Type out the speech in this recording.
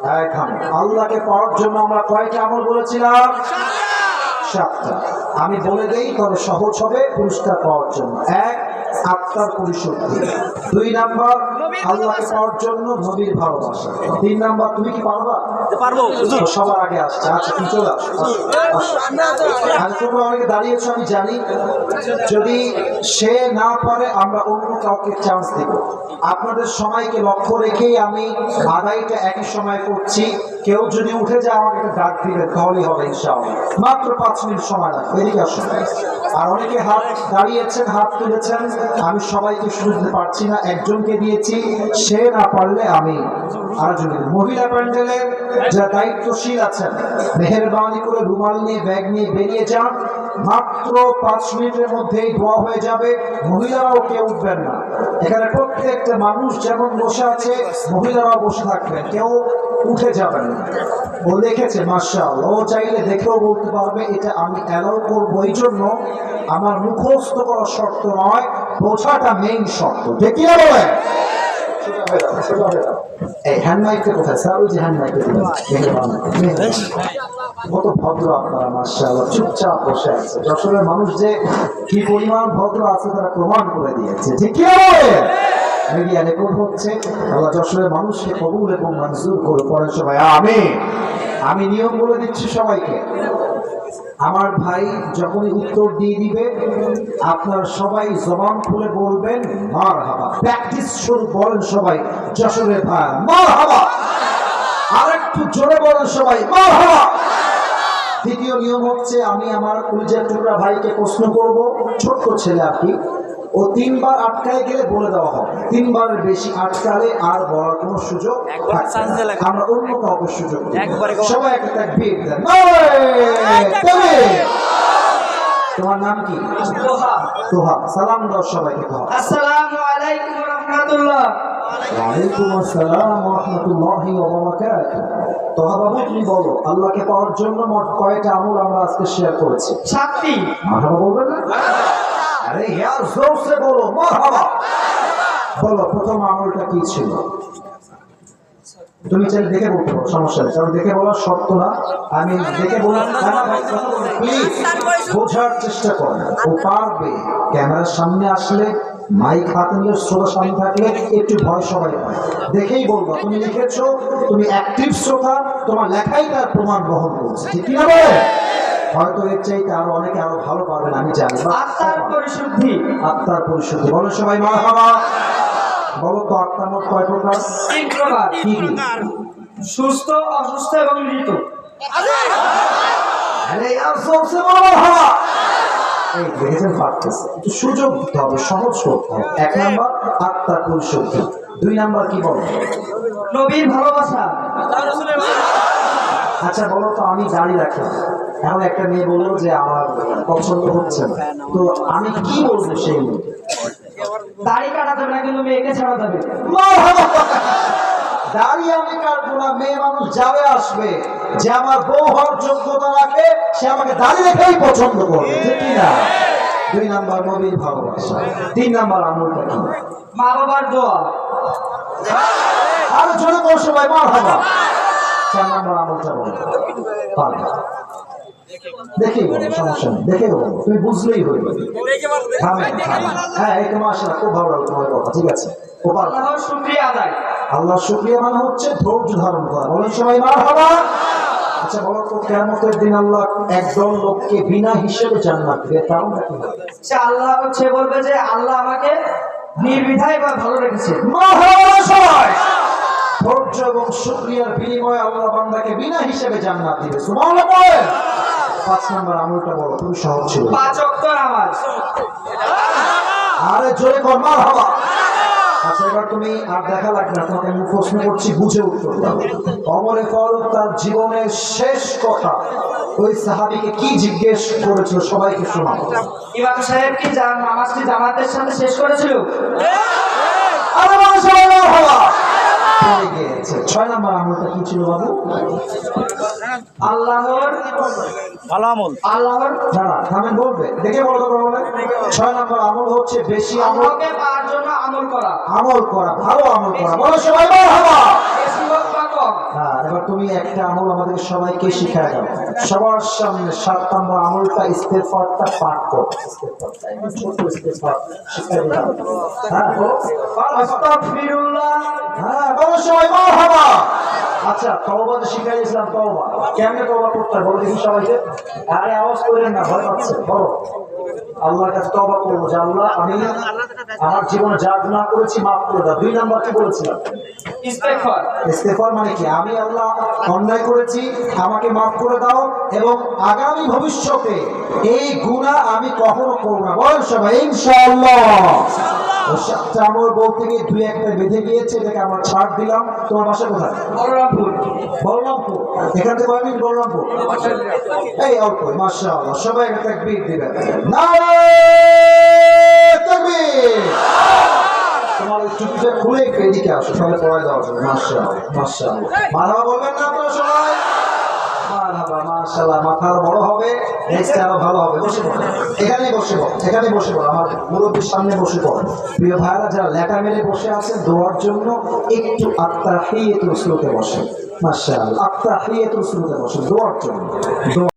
আল্লাহকে পাওয়ার জন্য আমরা কয়টা আমল বলেছিলাম? সাতটা। আমি বলে দেই তবে সহজ হবে পুরস্কার পাওয়ার জন্য। এক আত্মার পরিশুদ্ধি দুই নাম্বার আল্লাহকে পাওয়ার জন্য নবীর ভালোবাসা। তিন নাম্বার তুমি কি পারবা? পারব। সবার আগে আসছে। আচ্ছা তুমি চলে আসো। অনেকে দাঁড়িয়েছো আমি জানি। যদি সে না পারে আমরা অন্য কাউকে চান্স দেব। আপনাদের সময়কে লক্ষ্য রেখেই আমি আদায়টা একই সময় করছি। কেউ যদি উঠে যায়, আমাকে ডাক দিবেন তাহলেই হবে ইনশাআল্লাহ। মাত্র পাঁচ মিনিট সময় লাগবে, এদিকে আসুন। আর অনেকে হাত দাঁড়িয়েছেন, হাত তুলেছেন, আমি সবাইকে শুরু দিতে পারছি না, একজনকে দিয়েছি, সে না পারলে আমি আরেকজন মহিলা প্যান্ডেলের যারা দায়িত্বশীল আছেন, মেহরবানি করে রুমাল নিয়ে, ব্যাগ নিয়ে বেরিয়ে যান, মাত্র পাঁচ মিনিটের মধ্যেই দোয়া হয়ে যাবে, মহিলারাও কেউ উঠবেন না। এখানে প্রত্যেকটা মানুষ যেমন বসে আছে, মহিলারাও বসে থাকবেন। কেউ উঠে যাবেন না। ও দেখেছে মার্শাল ও চাইলে দেখেও বলতে পারবে, এটা আমি অ্যালাউ করব এই জন্য আমার মুখস্থ করা শর্ত নয়, বোঝাটা মেইন শর্ত। দেখি না বলে যে কত ভদ্র আপনারা মার্শাল্লাহ চুপচাপ বসে আছে। যশোরের মানুষ যে কি পরিমাণ ভদ্র আছে তারা প্রমাণ করে দিয়েছে। ঠিক কি মিডিয়া রেকর্ড হচ্ছে। আল্লাহ যশোরের মানুষকে কবুল এবং মঞ্জুর করে পড়ে সবাই আমি আমি নিয়ম বলে দিচ্ছি সবাইকে। আমার ভাই যখনই উত্তর দিয়ে দিবে, আপনার সবাই জবান খুলে বলবেন মার হাবা প্র্যাকটিস শুরু বলেন সবাই। যশোরের ভাই মার হাবা আর একটু জোরে বলেন সবাই মার হাবা দ্বিতীয় নিয়ম হচ্ছে, আমি আমার কুলজের টুকরা ভাইকে প্রশ্ন করব, ছোট্ট ছেলে কি। ও তিনবার আটকায় গেলে বলে দেওয়া হবে তিনবার বেশি আটকালে আর বলার কোনো সুযোগ। আমরা অন্য কাউকে সুযোগ। সবাই একটা তাকবীর দেন তোমার নাম কি? তোহা। সালাম দাও সবাইকে তোহা। আসসালামু আলাইকুম রহমতুল্লাহ। ওয়ালাইকুম আসসালাম ওয়া রাহমাতুল্লাহি ওয়া বারাকাতুহু। তোহা বাবু তুমি বলো আল্লাহকে পাওয়ার জন্য মোট কয়টা আমল আমরা আজকে শেয়ার করেছি? সাতটি। মারহাবা বলবেন না? ইয়ার বলো বলো, প্রথম আমলটা কি ছিল? তুমি চাই দেখে বলতে পারো, সমস্যা কারণ দেখে বলার শর্ত না। আমি দেখে বলার বোঝার চেষ্টা করেন ও পারবে। ক্যামেরার সামনে আসলে মাইক হাতে নিয়ে শ্রোতা সামনে থাকলে একটু ভয় সবাই হয়। দেখেই বলব, তুমি লিখেছো, তুমি অ্যাক্টিভ শ্রোতা, তোমার লেখাই তার প্রমাণ বহন করছে। ঠিক না বলে? হয়তো এর চাইতে আরও অনেকে আরও ভালো পারবেন আমি জানি। আত্মার পরিশুদ্ধি। আত্মার পরিশুদ্ধি। বলো সবাই মা বাবা। বলো তো আত্মার মোট কয় প্রকার? তিন প্রকার। কি কি সুস্থ অসুস্থ এবং মৃত। আরে! আর সবসে বড় মারহাবা এই দেখেছেন পারতেছে একটু সুযোগ দিতে হবে সহজ করতে হবে। এক নাম্বার আত্মার পরিশুদ্ধি। দুই নাম্বার কি বলো? নবীর ভালোবাসা। আচ্ছা বলো তো আমি দাড়ি রাখলাম এখন একটা মেয়ে বলল যে আমার পছন্দ হচ্ছে না। তো আমি কি বলব সেই মেয়েকে দাড়ি কাটা না, কিন্তু মেয়েকে ছাড়া যাবে দাঁড়িয়ে আমি কাটবো না, মেয়ে মানুষ যাবে, আসবে। যে আমার বউ হওয়ার যোগ্যতা রাখে, সে আমাকে দাঁড়িয়ে রেখেই পছন্দ করবে, ঠিক না? দুই নাম্বার নবীর ভালোবাসা, তিন নাম্বার আমলটা কি? মা বাবার দোয়া। আরও জোরে বল সবাই মার হবা চার নাম্বার আমলটা বলো। বলো সমস্যা নেই। দেখে বলো তুমি বুঝলেই হ্যাঁ এই তোমার আসলে খুব ভালো লাগল তোমার কথা ঠিক আছে? আদায়। আল্লাহ শুক্রিয়া মানে হচ্ছে ধৈর্য ধারণ করা। বলেন সবাই মার হবা আচ্ছা বলো তো কেমতের দিন আল্লাহ একদল লোককে বিনা হিসেবে জান্নাত দিবে কি? সে আল্লাহ হচ্ছে বলবে যে আল্লাহ আমাকে নির্বিধায় বা ভালো রেখেছে। সবাই! ধৈর্য এবং শুক্রিয়ার বিনিময়ে আল্লাহ বান্দাকে বিনা হিসেবে জান্নাত দিবে। সুবহানাল্লাহ বলেন! পাঁচ নাম্বার আমলটা বলো তুমি সহজ ছিল। পাঁচ অক্ত নামাজ আরে জোরে কর মার হবা আচ্ছা এবার তুমি আর দেখা লাগবে না তোমাকে আমি প্রশ্ন করছি বুঝে উত্তর দাও। অমরে ফারুক তার জীবনের শেষ কথা ওই সাহাবিকে কি জিজ্ঞেস করেছিল সবাইকে শোনাও। ইমাম সাহেব কি জা- নামাজ কি জামাতের সাথে শেষ করেছিল? আরে মানুষ সবাই মার গিয়েছে। ছয় নম্বর আমলটা কি ছিল বাবু? আল্লাহর ভালো আমল আল্লাহর দাঁড়া আমি থামেন বলবে। দেখে বলো তো বলে ছয় নম্বর আমল হচ্ছে বেশি আমল। পাওয়ার জন্য আমল করা। আমল করা ভালো আমল করা। বলো সবাই মার হ্যাঁ এবার তুমি একটা আমল আমাদের সবাইকে শিখায় দাও। সবার সামনে সাত নম্বর আমলটা ইস্তেফারটা পাঠ কর। হ্যাঁ আচ্ছা তওবা কেমনে তওবা করতে হয়, বলো সবাইকে। আরে, আওয়াজ করেন না, ভয় করব আল্লাহ, আমি আমার জীবনে যা গুণা করেছি মাফ করে দাও। দুই নাম্বার কি বলেছিলাম? ইস্তেফার। মানে কি? আমি আল্লাহ অন্যায় করেছি আমাকে মাফ করে দাও এবং আগামী ভবিষ্যতে এই গুণা আমি কখনো করব না। বল সবাই ইনশাআল্লাহ। আমল বলতে গিয়ে দুই একটা বেঁধে গিয়েছে এটাকে আমরা ছাড় দিলাম। তোমার বাসা কোথায়? বলরামপুর। বলরামপুর? এখান থেকে কয় মিনিট বলরামপুর এই অল্প মাশাআল্লাহ সবাই একটা তাকবীর দিবেন। তোমার টুপিটা খুলে এদিকে আসো তাহলে পড়ায় দেওয়া যাবে মারহাবা বলবেন না আপনারা সবাই? মাশাআল্লাহ, মাথা বড় হবে, নেক্সট আরও ভালো হবে। বসে পড়ো। এখানে বসে পড়ো এখানে বসে পড়ো। আমার মুরব্বীর সামনে বসে পড়ো। প্রিয় ভাইরা যারা লেখা মেলে বসে আছে দোয়ার জন্য একটু আত্মা হিয়ে তুলসলুতে বসে মাশাআল্লাহ আত্মা হিয়ে তুলসলুতে বসে দোয়ার জন্য।